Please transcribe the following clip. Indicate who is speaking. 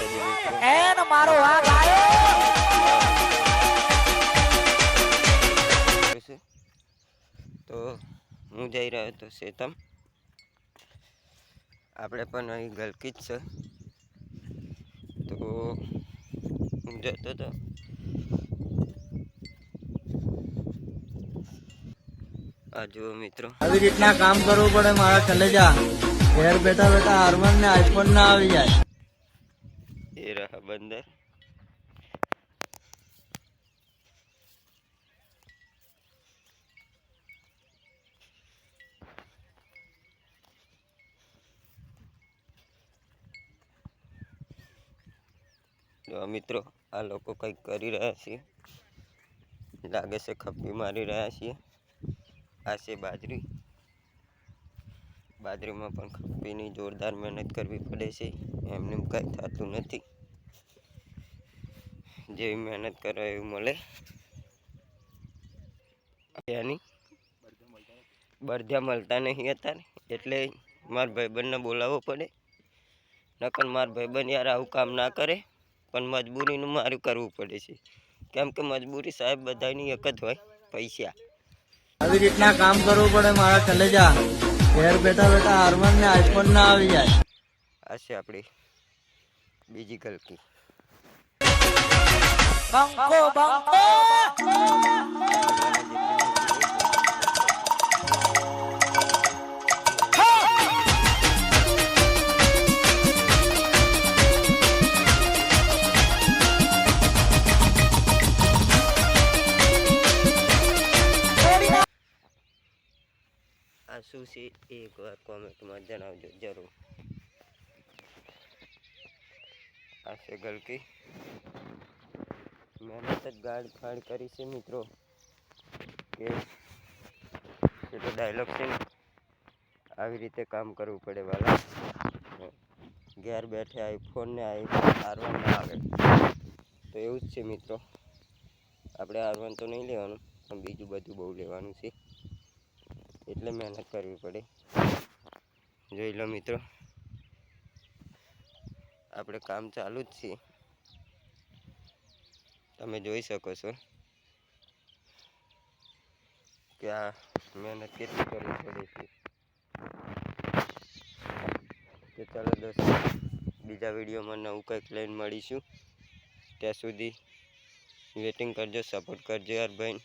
Speaker 1: માતાજી
Speaker 2: એન મારો વાઘ આવ્યો.
Speaker 1: તો હું જઈ રહ્યો હતો શેતમ. આપણે પણ અહીં ગલકી જ છે. તો હું જતો હતો આ જુઓ મિત્રો.
Speaker 3: આવી રીતના કામ કરવું પડે મારા કલેજા ઘેર બેઠા બેઠા હાર્મોન ને આઈફોન ના આવી જાય.
Speaker 1: એ रहा જો મિત્રો, આ લોકો કંઈક કરી રહ્યા છે. લાગે છે ખપ્પી મારી રહ્યા છીએ આ છે બાજરી. બાજરીમાં પણ ખપ્પીની જોરદાર મહેનત કરવી પડે છે. એમને એમ કંઈ થતું નથી. જેવી મહેનત કરો એવું મળે. એની બરધ્યા મળતા નહીં હતા એટલે મારા ભાઈબંધને બોલાવવો પડે. નકર મારા ભાઈબંધ યાર આવું કામ ના કરે. પણ મજબૂરીનું મારું કરવું પડે છે. કેમ કે મજબૂરી સાહેબ બધાની એક જ હોય, પૈસા.
Speaker 3: આવી રીતના કામ કરવું પડે મારા કલેજા. ઘેર બેઠા બેઠા હાર્મોન ને આઈફોન ના આવી જાય.
Speaker 1: આ છે આપણી બીજી ગલકી.
Speaker 2: બંકો બંકો!
Speaker 1: શું છે એ એકવાર કોમેન્ટમાં જણાવજો, જરૂર. આ છે ગલકી. મહેનત જ ગાડ ફાડ કરી છે મિત્રો. કે એ તો ડાયલોગ છે આવી રીતે કામ કરવું પડે વાલા. ઘેર બેઠે આઈફોન ને આઈ આરવન ના આવે. તો એવું જ છે મિત્રો. આપણે આરવન તો નહીં લેવાનું, પણ બીજું બધું બહુ લેવાનું છે. એટલે મહેનત કરવી પડે. જોઈ લો મિત્રો. આપણે કામ ચાલુ જ છે તમે જોઈ શકો છો કે આ મહેનત કેટલી કરવી પડે છે. તો ચાલો દોસ્તો, બીજા વિડીયોમાં નવું કંઈક લઈને મળીશું. ત્યાં સુધી વેટિંગ કરજો સપોર્ટ કરજો યાર ભાઈ.